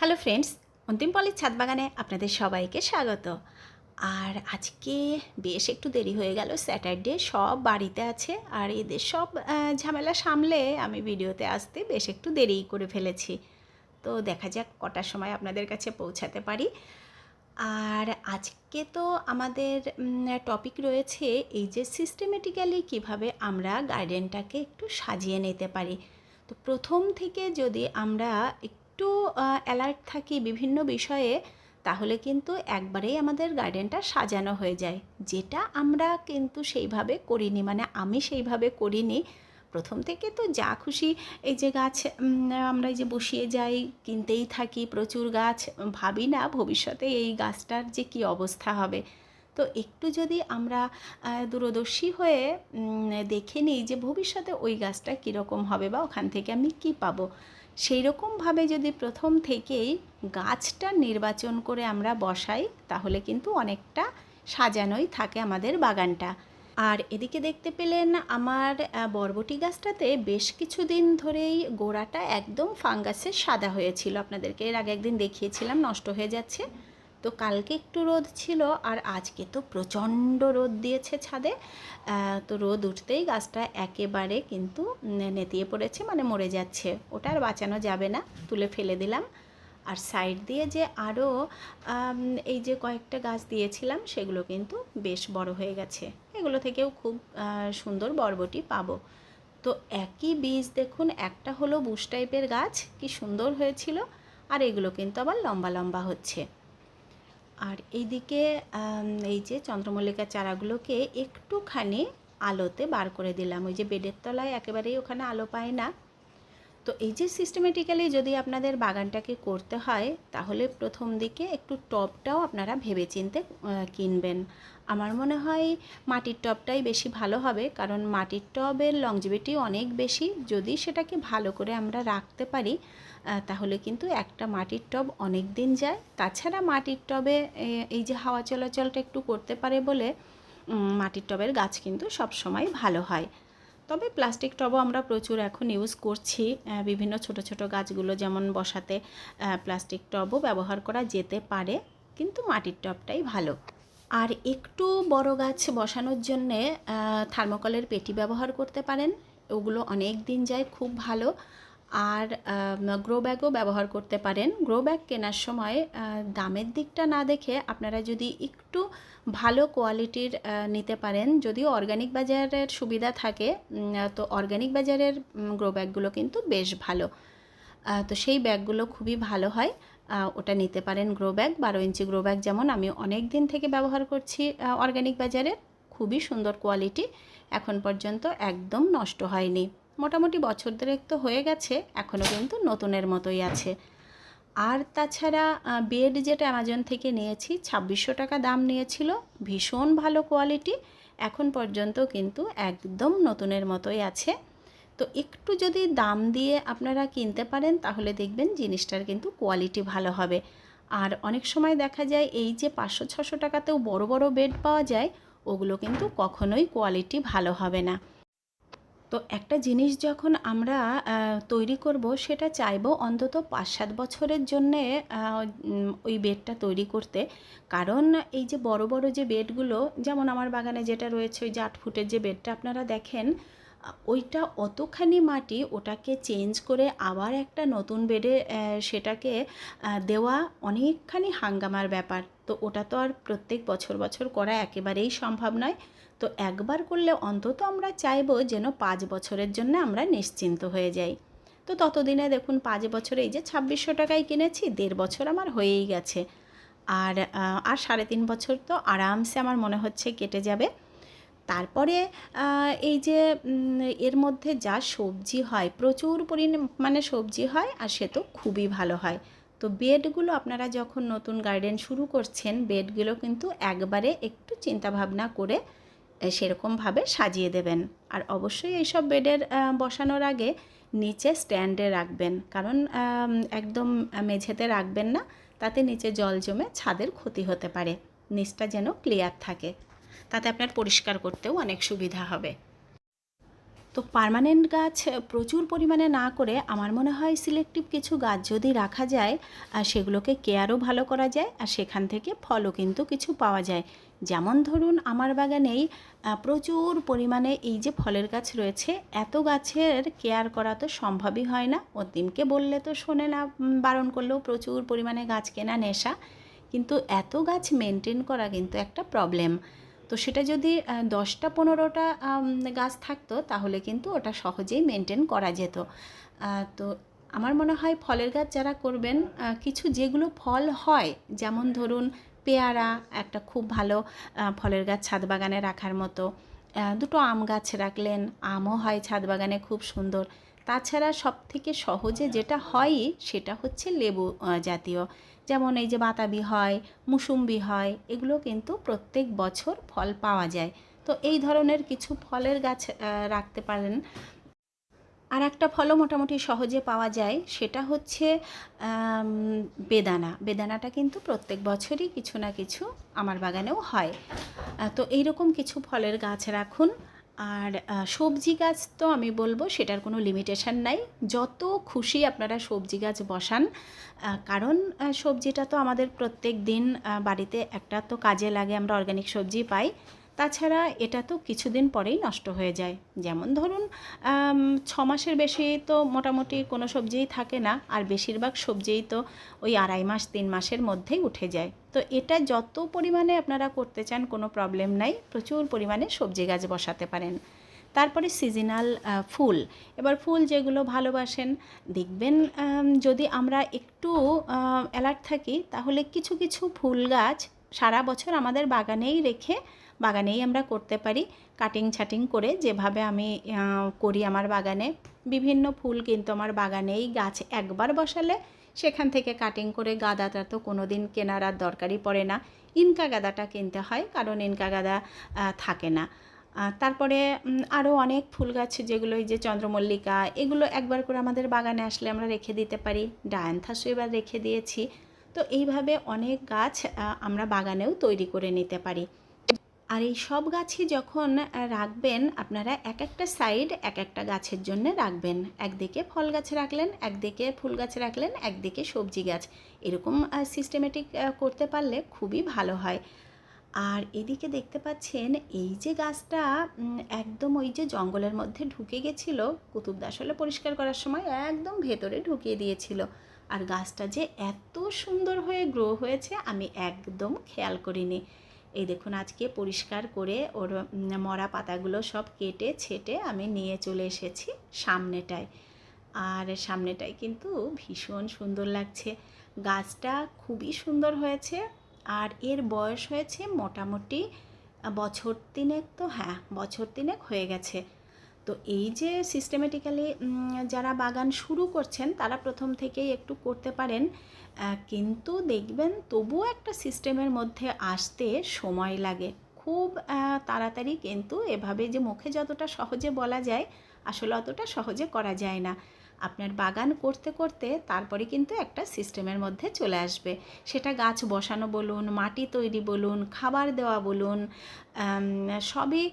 Hello friends, অন্তিম পলির ছাদ বাগানে আপনাদের সবাইকে স্বাগত। আর আজকে বেশ একটু দেরি হয়ে গেল, স্যাটারডে, সব বাড়িতে আছে, আর এদের সব ঝামেলা সামলে আমি ভিডিওতে আসতে বেশ একটু দেরিই করে ফেলেছি। তো দেখা যাক কটার সময় আপনাদের কাছে পৌঁছাতে পারি। আর আজকে তো আমাদের টপিক রয়েছে এই যে সিস্টেমেটিক্যালি কীভাবে আমরা গার্ডেনটাকে একটু সাজিয়ে নিতে পারি। তো প্রথম থেকে যদি আমরা একটু অ্যালার্ট থাকি বিভিন্ন বিষয়ে, তাহলে কিন্তু একবারেই আমাদের গার্ডেনটা সাজানো হয়ে যায়। যেটা আমরা কিন্তু সেইভাবে করিনি মানে আমি সেইভাবে করিনি। প্রথম থেকে তো যা খুশি, এই যে গাছ আমরা এই যে বসিয়ে যাই, কিনতেই থাকি, প্রচুর গাছ, ভাবি না ভবিষ্যতে এই গাছটার যে কী অবস্থা হবে। তো একটু যদি আমরা দূরদর্শী হয়ে দেখে নিই যে ভবিষ্যতে ওই গাছটা কীরকম হবে বা ওখান থেকে আমি কী পাবো। সেই রকমভাবে যদি প্রথম থেকেই গাছটা নির্বাচন করে আমরা বসাই, তাহলে কিন্তু অনেকটা সাজানোই থাকে আমাদের বাগানটা। আর এদিকে দেখতে পেলেন আমার বরবটি গাছটাতে বেশ কিছুদিন ধরেই গোড়াটা একদম ফাঙ্গাসের সাদা হয়েছিল। আপনাদেরকে এর আগে একদিন দেখিয়েছিলাম, নষ্ট হয়ে যাচ্ছে। তো কালকে একটু রোদ ছিল আর আজকে তো প্রচণ্ড রোদ দিয়েছে ছাদে। তো রোদ উঠতেই গাছটা একেবারে কিন্তু নেতিয়ে পড়েছে মানে মরে যাচ্ছে। ওটা আর বাঁচানো যাবে না, তুলে ফেলে দিলাম। আর সাইড দিয়ে যে আরও এই যে কয়েকটা গাছ দিয়েছিলাম, সেগুলো কিন্তু বেশ বড় হয়ে গেছে। এগুলো থেকেও খুব সুন্দর বরবটি পাবো। তো একই বীজ দেখুন, একটা হলো বুশ টাইপের গাছ, কি সুন্দর হয়েছিল। আর এগুলো কিন্তু আবার লম্বা লম্বা হচ্ছে। আর এইদিকে এই যে চন্দ্রমল্লিকার চারাগুলোকে একটুখানি আলোতে বার করে দিলাম। ওই যে বেডের তলায় একেবারেই ওখানে আলো পায় না। তো এই যে সিস্টেমেটিক্যালি যদি আপনাদের বাগানটাকে করতে হয় তাহলে প্রথম দিকে একটু টবটাও আপনারা ভেবেচিন্তে আহ, কিনবেন। আমার মনে হয় মাটির টবটাই বেশি ভালো হবে কারণ মাটির টবের লংজিভিটি অনেক বেশি। যদি সেটাকে ভালো করে আমরা রাখতে পারি তাহলে কিন্তু একটা মাটির টব অনেক দিন যায়। তাছাড়া মাটির টবে এই যে হাওয়া চলাচলটা একটু করতে পারে বলে মাটির টবের গাছ কিন্তু সব সময় ভালো হয়। তবে প্লাস্টিক টবও আমরা প্রচুর এখন ইউজ করছি। বিভিন্ন ছোট ছোট গাছগুলো যেমন বসাতে প্লাস্টিক টবও ব্যবহার করা যেতে পারে, কিন্তু মাটির টবটাই ভালো। আর একটু বড় গাছ বসানোর জন্যে থার্মোকলের পেটি ব্যবহার করতে পারেন। ওগুলো অনেক দিন যায়, খুব ভালো। আর গ্রো ব্যাগও ব্যবহার করতে পারেন। গ্রো ব্যাগ কেনার সময় দামের দিকটা না দেখে আপনারা যদি একটু ভালো কোয়ালিটির নিতে পারেন। যদিও অর্গানিক বাজারের সুবিধা থাকে তো অর্গানিক বাজারের গ্রো ব্যাগগুলো কিন্তু বেশ ভালো। তো সেই ব্যাগগুলো খুবই ভালো হয়। ওটা নিতে পারেন গ্রো ব্যাগ, বারো ইঞ্চি গ্রো ব্যাগ যেমন আমি অনেক দিন থেকে ব্যবহার করছি অর্গানিক বাজারের। খুবই সুন্দর কোয়ালিটি। এখন পর্যন্ত একদম নষ্ট হয়নি। মোটামুটি বছর দেড়েক তো হয়ে গেছে এখনও কিন্তু নতুনের মতোই আছে। আর তাছাড়া বেড যেটা অ্যামাজন থেকে নিয়েছি, ছাব্বিশশো টাকা দাম নিয়েছিল, ভীষণ ভালো কোয়ালিটি, এখন পর্যন্ত কিন্তু একদম নতুনের মতোই আছে। তো একটু যদি দাম দিয়ে আপনারা কিনতে পারেন, তাহলে দেখবেন জিনিসটার কিন্তু কোয়ালিটি ভালো হবে। আর অনেক সময় দেখা যায়, এই যে পাঁচশো, ছশো টাকাতেও বড় বড় বেড পাওয়া যায়, ওগুলো কিন্তু কখনোই কোয়ালিটি ভালো হবে না। তো একটা জিনিস যখন আমরা তৈরি করব, সেটা চাইব অন্তত পাঁচ সাত বছরের জন্যে ওই বেডটা তৈরি করতে। কারণ এই যে বড় বড় যে বেডগুলো, যেমন আমার বাগানে যেটা রয়েছে, ওই যে আট ফুটের যে বেডটা আপনারা দেখেন ওইটা অতখানি মাটি ওটাকে চেঞ্জ করে আবার একটা নতুন বেডে সেটাকে দেওয়া অনেকখানি হাঙ্গামার ব্যাপার। তো ওটা তো আর প্রত্যেক বছর বছর করা একেবারেই সম্ভব নয়। তো একবার করলে অন্তত আমরা চাইব যেন পাঁচ বছরের জন্য আমরা নিশ্চিন্ত হয়ে যাই। তো ততদিনে দেখুন পাঁচ বছরে, এই যে ছাব্বিশশো টাকায় কিনেছি, দেড় বছর আমার হয়েই গেছে। আর আর সাড়ে তিন বছর তো আরামসে আমার মনে হচ্ছে কেটে যাবে। তারপরে এই যে এর মধ্যে যা সবজি হয়, প্রচুর পরিমাণে সবজি হয় আর সে তো খুবই ভালো হয়। তো বেডগুলো আপনারা যখন নতুন গার্ডেন শুরু করছেন, বেডগুলো কিন্তু একবারে একটু চিন্তা ভাবনা করে সেরকমভাবে সাজিয়ে দেবেন। আর অবশ্যই এইসব বেডের বসানোর আগে নিচে স্ট্যান্ডে রাখবেন। কারণ একদম মেঝেতে রাখবেন না, তাতে নিচে জল জমে ছাদের ক্ষতি হতে পারে। নিচটা যেন ক্লিয়ার থাকে। তাতে আপনার পরিষ্কার করতেও অনেক সুবিধা হবে। তো পার্মানেন্ট গাছ প্রচুর পরিমাণে না করে আমার মনে হয় সিলেক্টিভ কিছু গাছ যদি রাখা যায়, আর সেগুলোকে কেয়ারও ভালো করা যায়, আর সেখান থেকে ফলও কিন্তু কিছু পাওয়া যায়। যেমন ধরুন আমার বাগানেই প্রচুর পরিমাণে এই যে ফলের গাছ রয়েছে, এত গাছের কেয়ার করা তো সম্ভবই হয় না। অন্তিমকে বললে তো শোনে না বারণ করলেও প্রচুর পরিমাণে গাছ কেনা নেশা। কিন্তু এত গাছ মেনটেন করা কিন্তু একটা প্রবলেম। তো সেটা যদি দশটা পনেরোটা গাছ থাকতো, তাহলে কিন্তু ওটা সহজেই মেনটেন করা যেত। তো আমার মনে হয় ফলের গাছ যারা করবেন কিছু যেগুলো ফল হয়, যেমন ধরুন পেয়ারা, একটা খুব ভালো ফলের গাছ ছাদ বাগানে রাখার মতো। দুটো আম গাছ রাখলেন, আমও হয় ছাদ বাগানে খুব সুন্দর। তাছাড়া সব থেকে সহজে যেটা হয়ই সেটা হচ্ছে লেবু জাতীয়। যেমন এই যে বাতাবি হয়, মুসুম্বি হয়, এগুলো কিন্তু প্রত্যেক বছর ফল পাওয়া যায়। তো এই ধরনের কিছু ফলের গাছ রাখতে পারেন। আর একটা ফলও মোটামুটি সহজে পাওয়া যায়, সেটা হচ্ছে বেদানা। বেদানাটা কিন্তু প্রত্যেক বছরই কিছু না কিছু আমার বাগানেও হয়। তো এইরকম কিছু ফলের গাছ রাখুন। আর সবজি গাছ তো আমি বলব সেটার কোনো লিমিটেশন নাই। যত খুশি আপনারা সবজি গাছ বসান কারণ সবজিটা তো আমাদের প্রত্যেক দিন বাড়িতে একটা তো কাজে লাগে, আমরা অর্গ্যানিক সবজি পাই। তাছাড়া এটা তো কিছুদিন পরেই নষ্ট হয়ে যায়। যেমন ধরুন ছ মাসের বেশি তো মোটামুটি কোনো সবজিই থাকে না, আর বেশিরভাগ সবজিই তো ওই আড়াই মাস, তিন মাসের মধ্যেই উঠে যায়। তো এটা যত পরিমাণে আপনারা করতে চান কোনো প্রবলেম নাই, প্রচুর পরিমাণে সবজি গাছ বসাতে পারেন। তারপরে সিজনাল ফুল। এবার ফুল যেগুলো ভালোবাসেন, দেখবেন যদি আমরা একটু অ্যালার্ট থাকি, তাহলে কিছু কিছু ফুল গাছ সারা বছর আমাদের বাগানেই রেখে, বাগানেই আমরা করতে পারি। কাটিং ছাটিং করে যেভাবে আমি করি আমার বাগানে। বিভিন্ন ফুল কিন্তু আমার বাগানেই গাছ একবার বসালে সেখান থেকে কাটিং করে গাঁদাটা তো কোনো দিন কেনার আর দরকারই পড়ে না। ইনকা গাঁদাটা কিনতে হয়, কারণ ইনকা গাঁদা থাকে না। তারপরে আরও অনেক ফুল গাছ যেগুলো এই যে চন্দ্রমল্লিকা, এগুলো একবার করে আমাদের বাগানে আসলে আমরা রেখে দিতে পারি। ডায়ান্থাসও এবার রেখে দিয়েছি। তো এইভাবে অনেক গাছ আমরা বাগানেও তৈরি করে নিতে পারি। আর এই সব গাছই যখন রাখবেন, আপনারা এক একটা সাইড এক একটা গাছের জন্য রাখবেন। একদিকে ফল গাছ রাখলেন, একদিকে ফুল গাছ রাখলেন, একদিকে সবজি গাছ। এরকম সিস্টেমেটিক করতে পারলে খুবই ভালো হয়। আর এদিকে দেখতে পাচ্ছেন, এই যে গাছটা একদম ওই যে জঙ্গলের মধ্যে ঢুকে গেছিল কুতুবদা আসলে পরিষ্কার করার সময় একদম ভেতরে ঢুকিয়ে দিয়েছিল। আর গাছটা যে এত সুন্দর হয়ে গ্রো হয়েছে, আমি একদম খেয়াল করিনি। এই দেখুন, আজকে পরিষ্কার করে ওর মরা পাতাগুলো সব কেটে, ছেটে আমি নিয়ে চলে এসেছি সামনেটায়। আর সামনেটায় কিন্তু ভীষণ সুন্দর লাগছে। গাছটা খুবই সুন্দর হয়েছে আর এর বয়স হয়েছে মোটামুটি বছর তিনেক তো হ্যাঁ বছর তিনেক হয়ে গেছে। তো এই যে সিস্টেমেটিক্যালি যারা বাগান শুরু করছেন, তারা প্রথম থেকেই একটু করতে পারেন। কিন্তু দেখবেন তবুও একটা সিস্টেমের মধ্যে আসতে সময় লাগে। খুব তাড়াতাড়ি কিন্তু এভাবে যে মুখে যতটা সহজে বলা যায়, আসলে অতটা সহজে করা যায় না। আপনার বাগান করতে করতে তারপরে কিন্তু একটা সিস্টেমের মধ্যে চলে আসবে। সেটা গাছ বসানো বলুন, মাটি তৈরি বলুন, খাবার দেওয়া বলুন সবই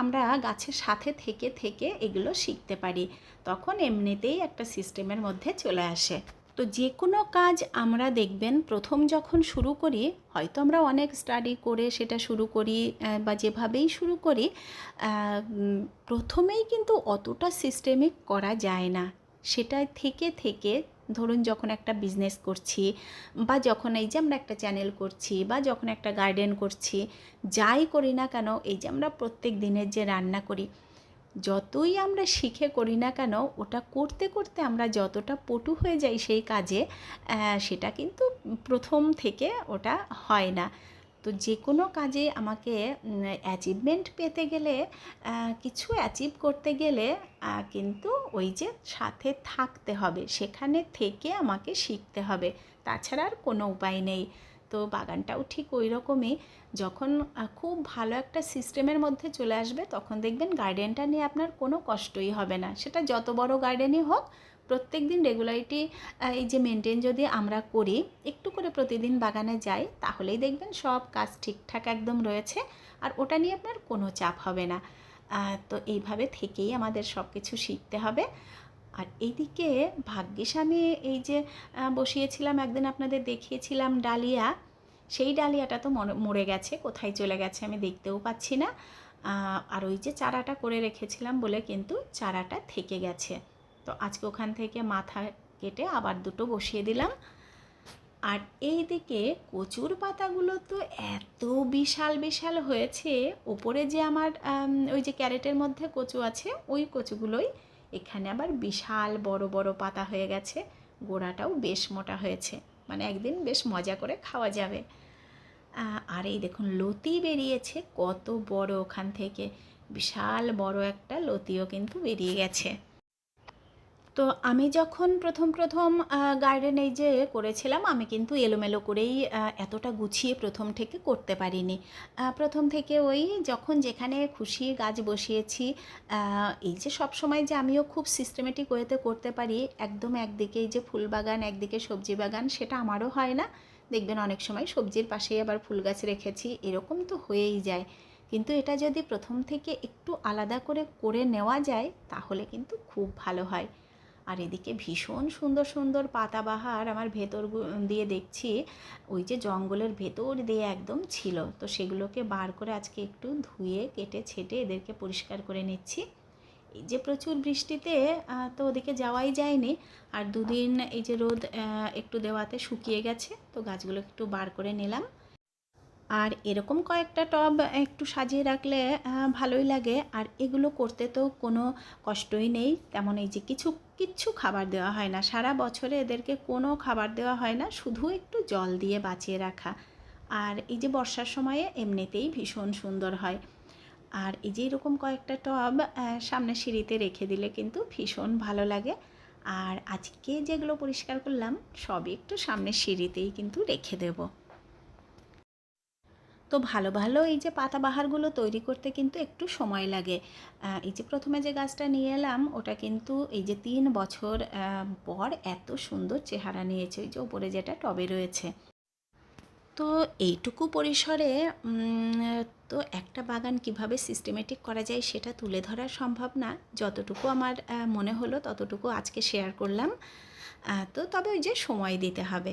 আমরা গাছের সাথে থেকে থেকে এগুলো শিখতে পারি। তখন এমনিতেই একটা সিস্টেমের মধ্যে চলে আসে। তো যে কোনো কাজ আমরা দেখবেন প্রথম যখন শুরু করি, হয়তো আমরা অনেক স্টাডি করে সেটা শুরু করি বা যেভাবেই শুরু করি প্রথমেই কিন্তু অতটা সিস্টেমিক করা যায় না। সেটা থেকে থেকে ধরুন যখন একটা বিজনেস করছি বা যখন এই যে আমরা একটা চ্যানেল করছি বা যখন একটা গার্ডেন করছি, যাই করি না কেন, এই যে আমরা প্রত্যেক দিনের যে রান্না করি, যতই আমরা শিখে করি না কেন, ওটা করতে করতে আমরা যতটা পটু হয়ে যাই সেই কাজে সেটা কিন্তু প্রথম থেকে ওটা হয় না। তো যে কোনো কাজে আমাকে অ্যাচিভমেন্ট পেতে গেলে কিছু অ্যাচিভ করতে গেলে কিন্তু ওই যে সাথে থাকতে হবে, সেখানে থেকে আমাকে শিখতে হবে। তাছাড়া আর কোনো উপায় নেই। তো বাগানটাও ঠিক ওই রকমই যখন খুব ভালো একটা সিস্টেমের মধ্যে চলে আসবে, তখন দেখবেন গার্ডেনটা নিয়ে আপনার কোনো কষ্টই হবে না। সেটা যত বড় গার্ডেনই হোক প্রত্যেক দিন রেগুলারিটি এই যে মেনটেন যদি আমরা করি, একটু করে প্রতিদিন বাগানে যাই, তাহলেই দেখবেন সব কাজ ঠিকঠাক একদম রয়েছে, আর ওটা নিয়ে আপনার কোনো চাপ হবে না। তো এইভাবে থেকেই আমাদের সব কিছু শিখতে হবে। আর এইদিকে ভাগ্যিস আমি এই যে বসিয়েছিলাম, একদিন আপনাদের দেখিয়েছিলাম ডালিয়া, সেই ডালিয়াটা তো মরে গেছে, কোথায় চলে গেছে আমি দেখতেও পাচ্ছি না। আর ওই যে চারাটা করে রেখেছিলাম বলে কিন্তু চারাটা থেকে গেছে। তো আজকে ওখান থেকে মাথা কেটে আবার দুটো বসিয়ে দিলাম। আর এইদিকে কচুর পাতাগুলো তো এত বিশাল বিশাল হয়েছে, ওপরে যে আমার ওই যে ক্যারেটের মধ্যে কচু আছে, ওই কচুগুলোই এখানে আবার বিশাল বড় বড় পাতা হয়ে গেছে, গোড়াটাও বেশ মোটা হয়েছে। মানে একদিন বেশ মজা করে খাওয়া যাবে। আর এই দেখুন, লতি বেরিয়েছে, কত বড় ওখান থেকে। বিশাল বড় একটা লতিও কিন্তু বেরিয়ে গেছে। তো আমি যখন প্রথম প্রথম গার্ডেন এই যে করেছিলাম, আমি কিন্তু এলোমেলো করেই এতটা গুছিয়ে প্রথম থেকে করতে পারিনি। প্রথম থেকে ওই যখন যেখানে খুশি গাছ বসিয়েছি এই যে সব সময় যে আমিও খুব সিস্টেমেটিক ওয়েতে করতে পারি, একদম একদিকে এই যে ফুল বাগান, একদিকে সবজি বাগান, সেটা আমারও হয় না। দেখবেন অনেক সময় সবজির পাশেই আবার ফুল গাছ রেখেছি, এরকম তো হয়েই যায়। কিন্তু এটা যদি প্রথম থেকে একটু আলাদা করে করে নেওয়া যায়, তাহলে কিন্তু খুব ভালো হয়। আর এদিকে ভীষণ সুন্দর সুন্দর পাতাবাহার আমার ভেতর দিয়ে দেখছি। ওই যে জঙ্গলের ভেতর দিয়ে একদম ছিল। তো সেগুলোকে বার করে আজকে একটু ধুয়ে, কেটে, ছেটে এদেরকে পরিষ্কার করে নিচ্ছি। এই যে প্রচুর বৃষ্টিতে তো ওদিকে যাওয়াই যায়নি। আর দুদিন এই যে রোদ একটু দেওয়াতে শুকিয়ে গেছে। তো গাছগুলো একটু বার করে নিলাম। আর এরকম কয়েকটা টব একটু সাজিয়ে রাখলে ভালোই লাগে। আর এগুলো করতে তো কোনো কষ্টই নেই। তেমন এই যে কিছু কিচ্ছু খাবার দেওয়া হয় না। সারা বছরে এদেরকে কোনো খাবার দেওয়া হয় না। শুধু একটু জল দিয়ে বাঁচিয়ে রাখা। আর এই যে বর্ষার সময়ে এমনিতেই ভীষণ সুন্দর হয়। আর এই যে এরকম কয়েকটা টব সামনে সিঁড়িতে রেখে দিলে কিন্তু ভীষণ ভালো লাগে। আর আজকে যেগুলো পরিষ্কার করলাম, সবই একটু সামনের সিঁড়িতেই কিন্তু রেখে দেবো। তো ভালো ভালো এই যে পাতাবাহারগুলো তৈরি করতে কিন্তু একটু সময় লাগে। এই যে প্রথমে যে গাছটা নিয়ে এলাম, ওটা কিন্তু এই যে তিন বছর পর এত সুন্দর চেহারা নিয়েছে, ওই যে ওপরে যেটা টবে রয়েছে। তো এইটুকু পরিসরে তো একটা বাগান কীভাবে সিস্টেমেটিক করা যায় সেটা তুলে ধরা সম্ভব না। যতটুকু আমার মনে হলো ততটুকু আজকে শেয়ার করলাম। তো তবে ওই যে সময় দিতে হবে।